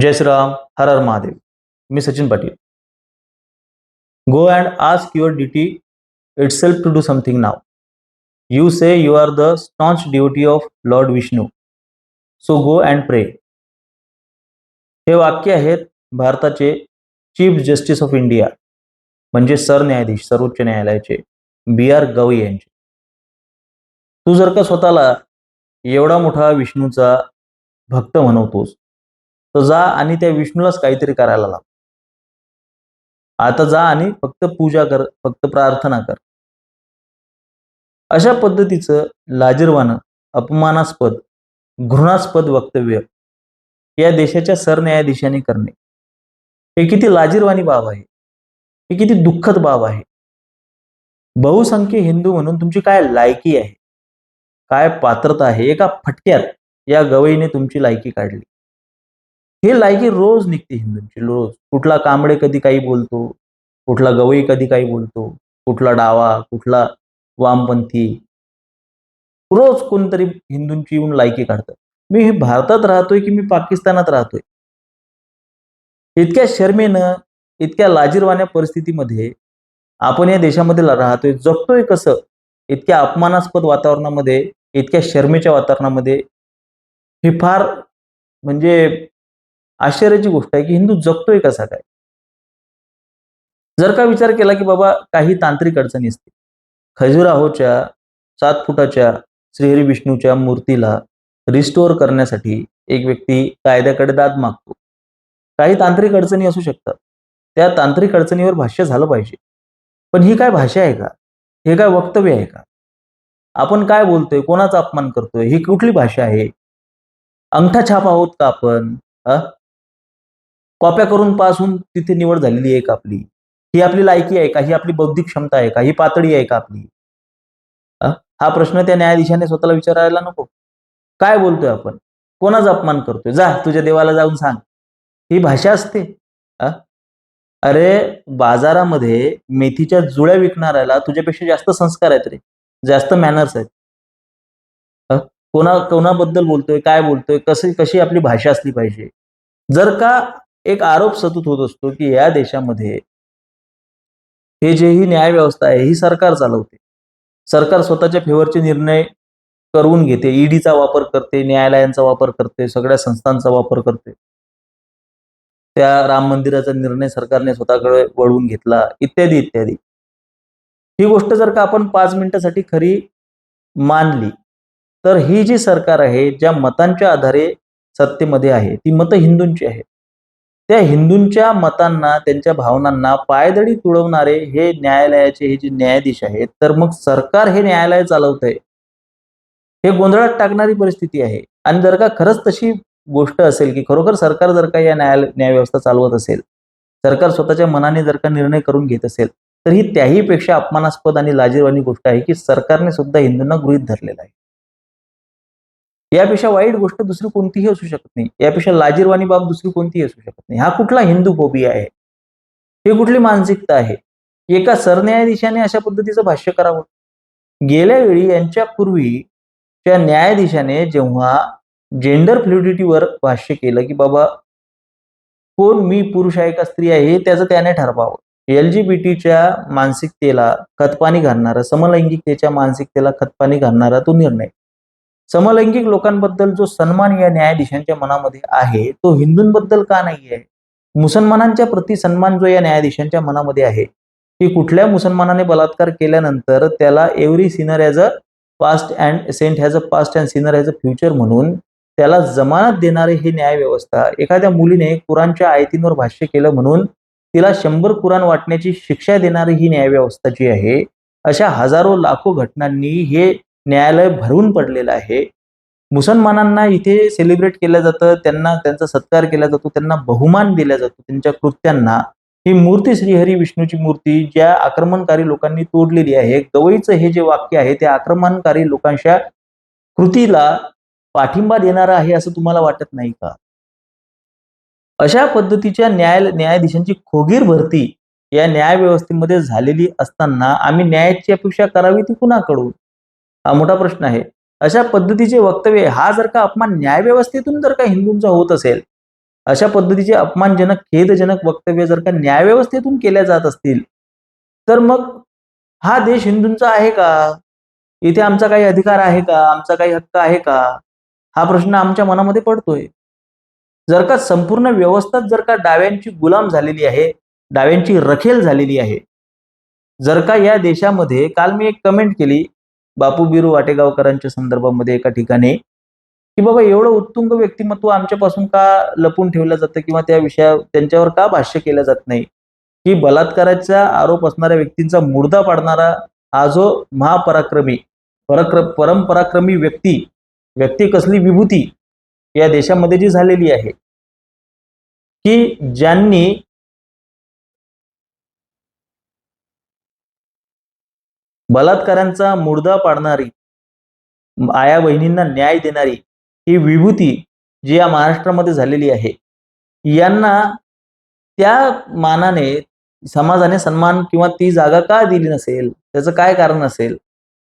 जय श्रीराम हर हर महादेव. मी Sachin Patil. Go and ask your duty itself to do something now you say you are the staunch duty of lord Vishnu so go and pray हे वाक्य आहेत भारताचे chief justice of India म्हणजे सरन्यायाधीश सर्वोच्च न्यायालयाचे बी आर गवई यांचे. तू जर का स्वतःला एवढा मोठा विष्णूचा भक्त म्हणवतोस तर जा आणि त्या विष्णूलाच काहीतरी करायला लाव. आता जा आणि फक्त पूजा कर फक्त प्रार्थना कर. अशा पद्धतीचं लाजीरवानं अपमानास्पद घृणास्पद वक्तव्य या देशाच्या सरन्यायाधीशांनी करणे. हे किती लाजीरवाणी बाब आहे. हे किती दुःखद बाब आहे. बहुसंख्य हिंदू म्हणून तुमची काय लायकी आहे? काय पात्रता आहे? एका फटक्यात या गवईने तुमची लायकी काढली. हे लायकी रोज निघते हिंदूंची रोज. कुठला कांबळे कधी काही बोलतो कुठला गवई कधी काही बोलतो कुठला डावा कुठला वामपंथी. रोज कोणतरी हिंदूंची येऊन लायकी काढतं मी हे भारतात राहतोय की मी पाकिस्तानात राहतोय? इतक्या शर्मेनं इतक्या लाजीरवाण्या परिस्थितीमध्ये आपण या देशामध्ये राहतोय जगतोय कसं? इतक्या अपमानास्पद वातावरणामध्ये इतक्या शर्मेच्या वातावरणामध्ये हे फार म्हणजे आश्चर्याची गोष्ट आहे की हिंदू जगतोय कसा काय? जर का विचार केला की बाबा काही तांत्रिक अडचणी असतील. खजुराहोच्या सात फुटाच्या श्रीहरी विष्णूच्या मूर्तीला रिस्टोअर करण्यासाठी एक व्यक्ती कायद्याकडे दाद मागतो. काही तांत्रिक अडचणी असू शकतात. त्या तांत्रिक अडचणीवर भाष्य झालं पाहिजे. पण ही काय भाषा आहे का? हे काय वक्तव्य आहे का? आपण काय बोलतोय? कोणाचा अपमान करतोय? ही कुठली भाषा आहे? अंगठा छाप आहोत का आपण? कॉप्या करून पासून तिथे निवड झालेली आहे का आपली. ही आपली लायकी आहे का? ही आपली बौद्धिक क्षमता आहे का? ही पातळी आहे का आपली? हा प्रश्न त्या न्यायाधीशाने स्वतःला विचारायला नको. काय बोलतोय आपण? कोणाचा अपमान करतोय? जा तुझ्या देवाला जाऊन सांग. ही भाषा असते. अरे बाजारामध्ये मेथीच्या जुळ्या विकणाऱ्याला तुझ्यापेक्षा जास्त संस्कार आहेत रे. जास्त मॅनर्स आहेत. कोणा कोणाबद्दल बोलतोय? काय बोलतोय? कशी कशी आपली भाषा असली पाहिजे? जर का एक आरोप सतत होत असतो की या देशामध्ये हे जे ही न्याय व्यवस्था आहे ही सरकार चालवते. सरकार स्वतःच्या फेवरचे निर्णय करून घेते. ईडीचा वापर करते न्यायालयांचा वापर करते सगळ्या संस्थांचा वापर करते. त्या राम मंदिराचा निर्णय सरकारने स्वतःकडे वळवून घेतला इत्यादी इत्यादी. ही गोष्ट जर का आपण पाच मिनिटासाठी खरी मानली तर ही जी सरकार आहे ज्या मतांच्या आधारे सत्तेमध्ये आहे ती मतं हिंदूंची आहेत. त्या हिंदूंच्या मतांना त्यांच्या भावनांना पायदळी तुळवणारे हे न्यायालयाचे हे जे न्यायाधीश आहेत तर मग सरकार हे न्यायालय चालवत आहे हे गोंधळात टाकणारी परिस्थिती आहे. आणि जर का खरंच तशी गोष्ट असेल की खरोखर सरकार जर का या न्यायालय न्यायव्यवस्था चालवत असेल सरकार स्वतःच्या मनाने जर का निर्णय करून घेत असेल तर ही त्याहीपेक्षा अपमानास्पद आणि लाजीरवाणी गोष्ट आहे की सरकारने सुद्धा हिंदूंना गृहित धरलेलं आहे. यापेक्षा वाईट गोष्ट दुसरी कोणतीही असू शकत नाही. यापेक्षा लाजीरवाणी बाब दुसरी कोणतीही असू शकत नाही. हा कुठला हिंदू फोबिया आहे? ही कुठली मानसिकता आहे? एका सरन्यायाधीशाने अशा पद्धतीचं भाष्य करावं? गेल्या वेळी यांच्या पूर्वीच्या न्यायाधीशाने जेव्हा जेंडर फ्लुडिटीवर भाष्य केलं की बाबा कोण मी पुरुष आहे का स्त्री आहे हे त्याचं त्याने ठरवावं. एल जी बी टीच्या मानसिकतेला खतपाणी घालणारा समलैंगिकतेच्या मानसिकतेला खतपाणी घालणारा तो निर्णय. समलैंगिक लोकांबद्दल जो सन्मान या न्यायाधीशांच्या मनामध्ये आहे तो हिंदूंबद्दल का नाही आहे मुसलमानांच्या प्रति सन्मान जो या न्यायाधीशांच्या मनामध्ये आहे की कुठल्या मुसलमानाने बलात्कार केल्यानंतर त्याला every sinner has a past and saint has a past and sinner has a future म्हणून त्याला जमानत देणारी ही न्याय व्यवस्था एखाद्या मुलीने कुराणच्या आयतींवर भाष्य केलं म्हणून तिला शंभर कुराण वाटण्याची शिक्षा देणारी ही न्यायव्यवस्था जी आहे अशा हजारो लाखो घटनांनी हे न्यायालय भरून पडलेलं आहे. मुसलमानांना इथे सेलिब्रेट केलं जातं त्यांना त्यांचा सत्कार केला जातो त्यांना बहुमान दिला जातो त्यांच्या कृत्यांना. ही मूर्ती श्रीहरी विष्णूची मूर्ती ज्या आक्रमणकारी लोकांनी तोडलेली आहे गवईचं हे जे वाक्य आहे ते आक्रमणकारी लोकांच्या कृतीला पाठिंबा देणारा आहे असं तुम्हाला वाटत नाही का? अशा पद्धतीच्या न्याय न्यायाधीशांची खोगीर भरती या न्याय व्यवस्थेमध्ये झालेली असताना आम्ही न्यायाची अपेक्षा करावी ती कुणाकडून? मोठा प्रश्न आहे. अशा पद्धतीचे वक्तव्य हा जर का अपमान न्यायव्यवस्थेतून जर का हिंदूंचा होत असेल अशा पद्धतीचे अपमानजनक खेदजनक वक्तव्य जर का न्यायव्यवस्थेतून केल्या जात असतील तर मग हा देश हिंदूंचा आहे का? इथे आमचा काही अधिकार आहे का? आमचा काही हक्क आहे का? हा प्रश्न आमच्या मनामध्ये पडतोय. जर का संपूर्ण व्यवस्थाच जर का डाव्यांची गुलाम झालेली आहे डाव्यांची रखेल झालेली आहे जर का या देशामध्ये काल मी एक कमेंट केली बापू बिरू वाटेगावकरांच्या संदर्भामध्ये एका ठिकाणी की बाबा एवढं उत्तुंग व्यक्तिमत्व आमच्यापासून का लपून ठेवलं जातं किंवा त्या विषया त्यांच्यावर का भाष्य केलं जात नाही? की बलात्काराचा आरोप असणाऱ्या व्यक्तींचा मुर्दा पाडणारा हा जो महापराक्रमी पराक्र परमपराक्रमी व्यक्ती व्यक्ती कसली विभूती या देशामध्ये जी झालेली आहे की ज्यांनी बलात्कारांचा मुर्दा पाडणारी आया बहिणींना न्याय देणारी ही विभूती जी या महाराष्ट्रामध्ये झालेली आहे यांना त्या मानाने समाजाने सन्मान किंवा ती जागा का दिली नसेल त्याचं काय कारण असेल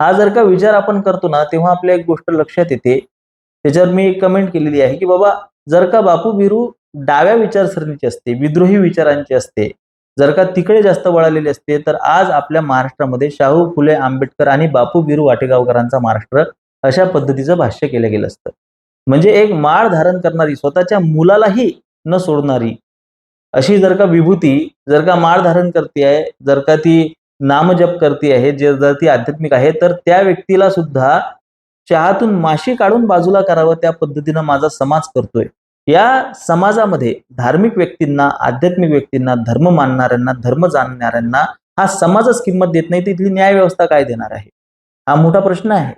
हा जर का विचार आपण करतो ना तेव्हा आपल्या एक गोष्ट लक्षात येते. त्याच्यावर मी एक कमेंट केलेली आहे की बाबा जर का बापू बिरू डाव्या विचारसरणीचे असते विद्रोही विचारांचे असते जर का तिकडे जास्त वळालेले असते तर आज आपल्या महाराष्ट्रामध्ये शाहू फुले आंबेडकर आणि बापू बिरू वाटेगावकरांचा महाराष्ट्र अशा पद्धतीचं भाष्य केलं गेलं असतं. म्हणजे एक माळ धारण करणारी स्वतःच्या मुलालाही न सोडणारी अशी जर का विभूती जर का माळ धारण करते आहे जर का ती नामजप करते आहे जे जर ती आध्यात्मिक आहे तर त्या व्यक्तीला सुद्धा चहातून माशी काढून बाजूला करावं त्या पद्धतीनं माझा समाज करतोय. या समाजामध्ये धार्मिक व्यक्तींना आध्यात्मिक व्यक्तींना धर्म मानणाऱ्यांना धर्म जाणणाऱ्यांना हा समाजच किंमत देत नाही तिथली न्याय व्यवस्था काय देणार आहे? हा मोठा प्रश्न आहे.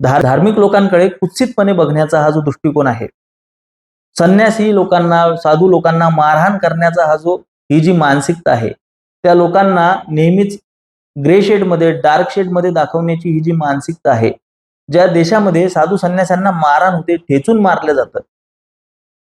धार्मिक लोकांकडे कुत्सितपणे बघण्याचा हा जो दृष्टिकोन आहे संन्यासी लोकांना साधू लोकांना मारहाण करण्याचा हा जो ही जी मानसिकता आहे त्या लोकांना नेहमीच ग्रे शेडमध्ये डार्क शेडमध्ये दाखवण्याची ही जी मानसिकता आहे ज्या देशामध्ये साधू संन्यासांना मारहाण होते ठेचून मारलं जातं.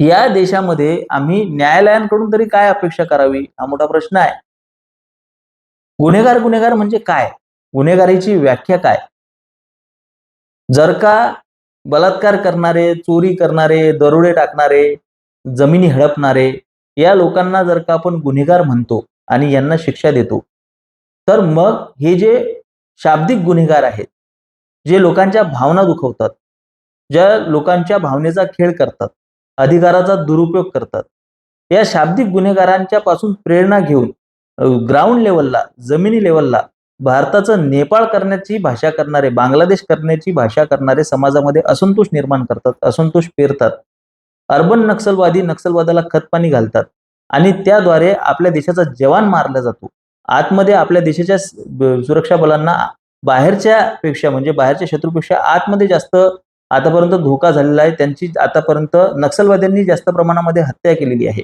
या देशामध्ये आम्ही न्यायालयांकडून तरी काय अपेक्षा करावी? हा मोठा प्रश्न आहे. गुन्हेगार गुन्हेगार म्हणजे काय? गुन्हेगारीची व्याख्या काय? जर का बलात्कार करणारे चोरी करणारे दरोडे टाकणारे जमिनी हडपणारे या लोकांना जर का आपण गुन्हेगार म्हणतो आणि यांना शिक्षा देतो तर मग हे जे शाब्दिक गुन्हेगार आहेत जे लोकांच्या भावना दुखवतात ज्या लोकांच्या भावनेचा खेळ करतात अधिकाराचा दुरुपयोग करतात या शाब्दिक गुन्हेगारांच्या पासून प्रेरणा घेऊन ग्राउंड लेवलला जमिनी लेवलला भारताचं नेपाळ करण्याची भाषा करणारे बांगलादेश करण्याची भाषा करणारे समाजामध्ये असंतोष निर्माण करतात असंतोष पेरतात. अर्बन नक्षलवादी नक्षलवादाला खतपाणी घालतात आणि त्याद्वारे आपल्या देशाचा जवान मारला जातो. आतमध्ये आपल्या देशाच्या सुरक्षा बलांना बाहेरच्या पेक्षा म्हणजे बाहेरच्या शत्रूपेक्षा आतमध्ये जास्त आतापर्यंत धोका झालेला आहे. त्यांची आतापर्यंत नक्षलवाद्यांनी जास्त प्रमाणामध्ये हत्या केलेली आहे.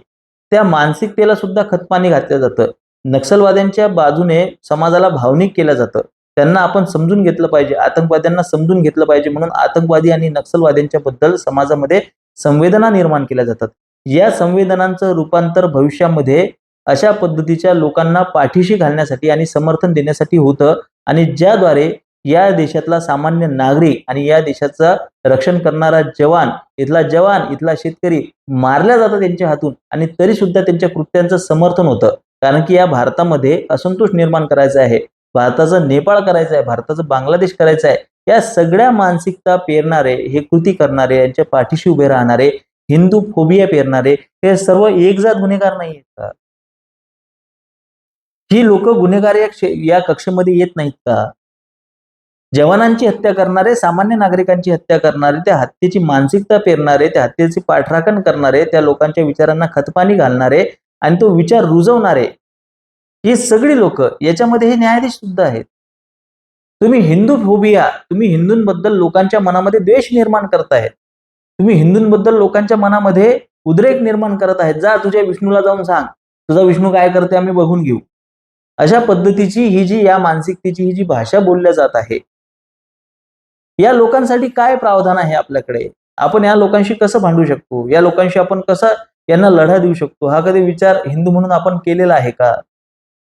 त्या मानसिकतेला सुद्धा खतपाणी घातलं जातं. नक्षलवाद्यांच्या बाजूने समाजाला भावनिक केलं जातं. त्यांना आपण समजून घेतलं पाहिजे. आतंकवाद्यांना समजून घेतलं पाहिजे म्हणून आतंकवादी आणि नक्षलवाद्यांच्या बद्दल समाजामध्ये संवेदना निर्माण केल्या जातात. या संवेदनांचं रूपांतर भविष्यामध्ये अशा पद्धतीच्या लोकांना पाठीशी घालण्यासाठी आणि समर्थन देण्यासाठी होतं. आणि ज्याद्वारे या देशातला सामान्य नागरिक आणि या देशाचं रक्षण करणारा जवान इथला जवान इथला शेतकरी मारल्या जातात त्यांच्या हातून आणि तरी सुद्धा त्यांच्या कृत्यांचं समर्थन होतं. कारण की या भारतामध्ये असंतोष निर्माण करायचा आहे. भारताचं नेपाळ करायचं आहे भारताचं बांगलादेश करायचं आहे. या सगळ्या मानसिकता पेरणारे हे कृती करणारे यांच्या पाठीशी उभे राहणारे हिंदू फोबिया पेरणारे हे सर्व एकजात गुन्हेगार नाही आहेत का? ही लोक गुन्हेगार या कक्षेमध्ये येत नाहीत का? जवानांची हत्या करणारे सामान्य नागरिकांची हत्या करणारे त्या हत्येची मानसिकता पेरणारे त्या हत्येचे पाठराखण करणारे त्या लोकांच्या विचारांना खतपाणी घालणारे आणि तो विचार रुजवणारे ही सगळी लोक याच्यामध्ये हे न्यायाधीश सुद्धा आहेत. तुम्ही हिंदू फोबिया तुम्ही हिंदूंबद्दल लोकांच्या मनामध्ये द्वेष निर्माण करतायत तुम्ही हिंदूंबद्दल लोकांच्या मनामध्ये उद्रेक निर्माण करत आहेत. जा तुझ्या विष्णूला जाऊन सांग. तुझा विष्णू काय करते आम्ही बघून घेऊ. अशा पद्धतीची ही जी या मानसिकतेची ही जी भाषा बोलल्या जात आहे या लोकांसाठी काय प्रावधान आहे आपल्याकडे? आपण या लोकांशी कसं भांडू शकतो? या लोकांशी आपण कसं यांना लढा देऊ शकतो? हा कधी विचार हिंदू म्हणून आपण केलेला आहे का?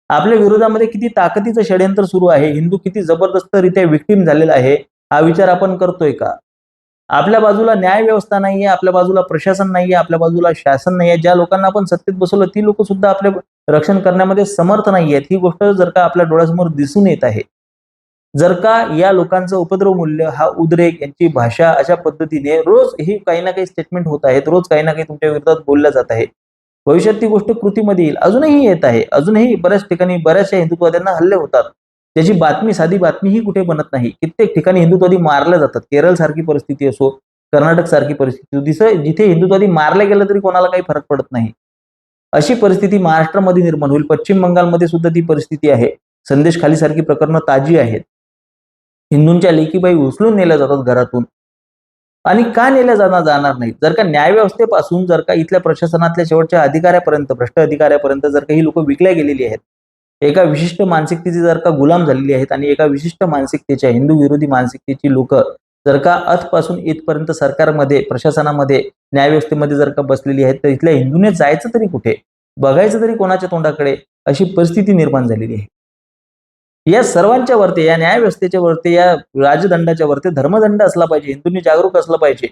आपल्या विरोधामध्ये किती ताकदीचं षडयंत्र सुरू आहे? हिंदू किती जबरदस्तरित्या विक्टीम झालेला आहे? हा विचार आपण करतोय का? आपल्या बाजूला न्याय व्यवस्था नाहीये आपल्या बाजूला प्रशासन नाहीये आपल्या बाजूला शासन नाहीये. ज्या लोकांना आपण सत्तेत बसवलं ती लोक सुद्धा आपल्या रक्षण करण्यामध्ये समर्थ नाही आहेत ही गोष्ट जर का आपल्या डोळ्यासमोर दिसून येत आहे जर का या लोकांचं उपद्रव मूल्य हा उद्रेक यांची भाषा अशा पद्धतीने रोज ही काही ना काही स्टेटमेंट होत आहेत रोज काही ना काही तुमच्या विरोधात बोलल्या जात आहे भविष्यात ती गोष्ट कृतीमध्ये येईल. अजूनही येत आहे. अजूनही बऱ्याच ठिकाणी बऱ्याचशा हिंदुत्ववाद्यांना हल्ले होतात. त्याची बातमी साधी बातमीही कुठे बनत नाही. कित्येक ठिकाणी हिंदुत्ववादी मारल्या जातात. केरळ सारखी परिस्थिती असो कर्नाटक सारखी परिस्थिती जिथे हिंदुत्ववादी मारले गेलं तरी कोणाला काही फरक पडत नाही. अशी परिस्थिती महाराष्ट्रामध्ये निर्माण होईल. पश्चिम बंगालमध्ये सुद्धा ती परिस्थिती आहे. संदेश खाली सारखी प्रकरणं ताजी आहेत. हिंदूंच्या लेकीबाई उचलून नेल्या जातात घरातून. आणि का नेल्या जाणार जाणार नाही जर का न्यायव्यवस्थेपासून जर का इथल्या प्रशासनातल्या शेवटच्या अधिकाऱ्यापर्यंत भ्रष्ट अधिकाऱ्यापर्यंत जर का ही लोक विकल्या गेलेली आहेत एका विशिष्ट मानसिकतेची जर का गुलाम झालेली आहेत आणि एका विशिष्ट मानसिकतेच्या हिंदू विरोधी मानसिकतेची लोक जर का अथपासून इथपर्यंत सरकारमध्ये प्रशासनामध्ये न्यायव्यवस्थेमध्ये जर का बसलेली आहेत तर इथल्या हिंदूने जायचं तरी कुठे? बघायचं तरी कोणाच्या तोंडाकडे? अशी परिस्थिती निर्माण झालेली आहे. या सर्वांच्या वरती या न्यायव्यवस्थेच्या वरती या राजदंडाच्या वरती धर्मदंड असला पाहिजे हिंदूंनी जागरूक असलं पाहिजे.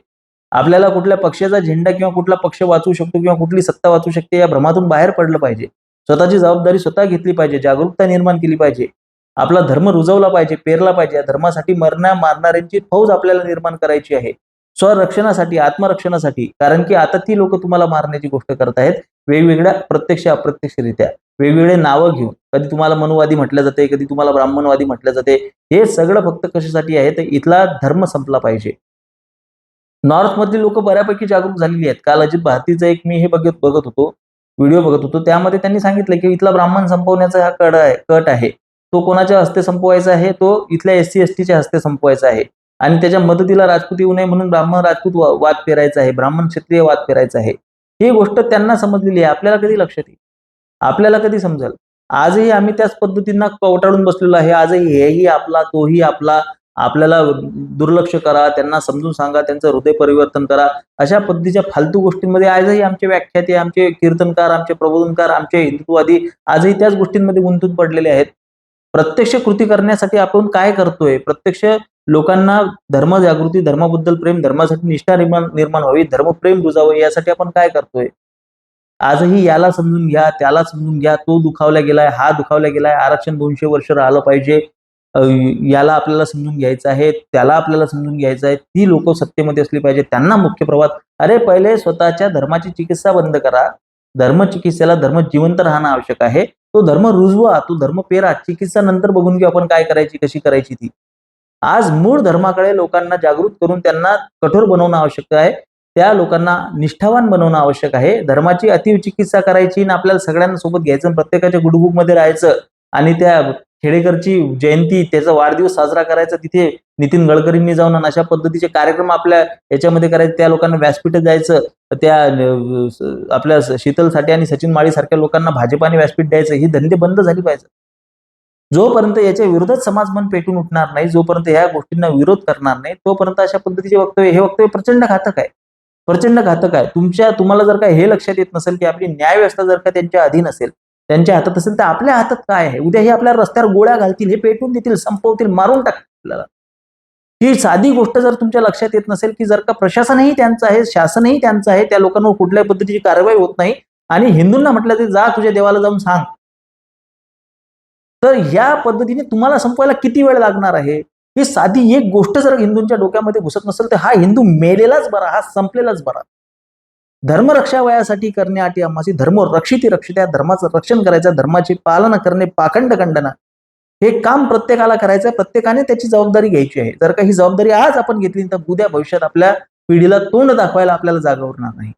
आपल्याला कुठल्या पक्षाचा झेंडा किंवा कुठला पक्ष वाचू शकतो किंवा कुठली सत्ता वाचू शकते या भ्रमातून बाहेर पडलं पाहिजे. स्वतःची जबाबदारी स्वतः घेतली पाहिजे जागरूकता निर्माण केली पाहिजे. आपला धर्म रुजवला पाहिजे पेरला पाहिजे. या धर्मासाठी मरण्या मारणाऱ्यांची फौज आपल्याला निर्माण करायची आहे. स्वरक्षणासाठी आत्मरक्षणासाठी कारण की आता ती लोक तुम्हाला मारण्याची गोष्ट करत आहेत वेगवेगळ्या प्रत्यक्ष अप्रत्यक्षरित्या. वेगवेगळे नावं घेऊन. कधी तुम्हाला मनुवादी म्हटलं जाते कधी तुम्हाला ब्राह्मणवादी म्हटलं जाते हे सगळं फक्त कशासाठी आहे? तर इथला धर्म संपला पाहिजे. नॉर्थ मधली लोक बऱ्यापैकी जागरूक झालेली आहेत. काल अजित भारतीचं एक मी हे बघत बघत होतो व्हिडिओ बघत होतो. त्यामध्ये त्यांनी सांगितलं की इथला ब्राह्मण संपवण्याचा हा कड आहे कट आहे. तो कोणाच्या हस्ते संपवायचा आहे? तो इथल्या एस सी एस टीच्या हस्ते संपवायचा आहे. आणि त्याच्या मदतीला राजपूत येऊ नये म्हणून ब्राह्मण राजपूत वाद पेरायचा आहे. ब्राह्मण क्षत्रिय वाद पेरायचा आहे. ही गोष्ट त्यांना समजलेली आहे. आपल्याला कधी लक्षात येईल? आपल्याला कधी समजेल? आजही आम्ही त्याच पद्धतींना कवटाळून बसलेलो आहे. आजही हेही आपला तोही आपला. आपल्याला दुर्लक्ष करा. त्यांना समजून सांगा. त्यांचं हृदय परिवर्तन करा. अशा पद्धतीच्या फालतू गोष्टींमध्ये आजही आमचे व्याख्याते आमचे कीर्तनकार आमचे प्रबोधनकार आमचे हिंदुत्ववादी आजही त्याच गोष्टींमध्ये गुंतून पडलेले आहेत. प्रत्यक्ष कृती करण्यासाठी आपण काय करतोय? प्रत्यक्ष लोकांना धर्म जागृती धर्माबद्दल प्रेम धर्मासाठी निष्ठा निर्माण निर्माण व्हावी धर्मप्रेम रुजावं यासाठी आपण काय करतोय? आजही याला समजून घ्या त्याला समजून घ्या तो दुखावला गेलाय हा दुखावला गेलाय आरक्षण दोनशे वर्ष राहिलं पाहिजे. याला आपल्याला समजून घ्यायचं आहे त्याला आपल्याला समजून घ्यायचं आहे ती लोक सत्तेमध्ये असली पाहिजे. त्यांना मुख्य प्रवाद अरे पहिले स्वतःच्या धर्माची चिकित्सा बंद करा. धर्म चिकित्सेला धर्म जिवंत राहणं आवश्यक आहे. तो धर्म रुजवा तो धर्म पेरा. चिकित्सा नंतर बघून घेऊ आपण काय करायची कशी करायची ती. आज मूळ धर्माकडे लोकांना जागृत करून त्यांना कठोर बनवणं आवश्यक आहे. त्या लोकांना निष्ठावान बनवणं आवश्यक आहे. धर्माची अति चिकित्सा करायची आणि आपल्याला सगळ्यांना सोबत घ्यायचं प्रत्येकाच्या गुडबुकमध्ये राहायचं आणि त्या खेडेकरची जयंती त्याचा वाढदिवस साजरा करायचा तिथे नितीन गडकरींनी जाऊन आणि अशा पद्धतीचे कार्यक्रम आपल्या याच्यामध्ये करायचे. त्या लोकांना व्यासपीठ जायचं त्या आपल्या शीतल साठे आणि सचिन माळी सारख्या लोकांना भाजपाने व्यासपीठ द्यायचं. ही धंदे बंद झाली पाहिजे जोपर्यंत याच्या विरोधात समाज मन पेटून उठणार नाही जोपर्यंत या गोष्टींना विरोध करणार नाही तोपर्यंत अशा पद्धतीचे वक्तव्य हे वक्तव्य प्रचंड घातक आहे. प्रचंड घातक आहे. तुमच्या तुम्हाला जर का हे लक्षात येत नसेल की आपली न्याय व्यवस्था जर का त्यांच्या अधीन असेल त्यांच्या हातात असेल तर आपल्या हातात काय आहे? उद्या हे आपल्या रस्त्यावर गोळ्या घालतील हे पेटून देतील संपवतील मारून टाकतील आपल्याला. ही साधी गोष्ट जर तुमच्या लक्षात येत नसेल की जर का प्रशासनही त्यांचं आहे शासनही त्यांचं आहे त्या लोकांवर कुठल्याही पद्धतीची कारवाई होत नाही आणि हिंदूंना म्हटलं ते जा तुझ्या देवाला जाऊन सांग. तर या पद्धतीने तुम्हाला संपवायला किती वेळ लागणार आहे? ही साधी एक गोष्ट जर हिंदूंच्या डोक्यामध्ये घुसत नसेल तर हा हिंदू मेलेलाच बरा हा संपलेलाच बरा. धर्मरक्षा वयासाठी करणे अटी आम्हाची धर्म रक्षिती रक्षित्या धर्माचं रक्षण करायचं धर्माची पालन करणे पाखंड खंडना. हे काम प्रत्येकाला करायचं प्रत्येकाने त्याची जबाबदारी घ्यायची आहे. जर का ही जबाबदारी आज आपण घेतली तर उद्या भविष्यात आपल्या पिढीला तोंड दाखवायला आपल्याला जागा उरणार नाही.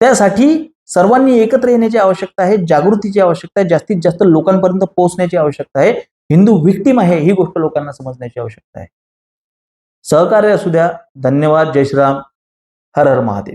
त्यासाठी सर्वांनी एकत्र येण्याची आवश्यकता आहे जागृतीची आवश्यकता आहे जास्तीत जास्त लोकांपर्यंत पोहोचण्याची आवश्यकता आहे हिंदू विक्टीम आहे ही गोष्ट लोकांना समजण्याची आवश्यकता आहे. सहकार्य असू द्या धन्यवाद जय श्रीराम हर हर महादेव.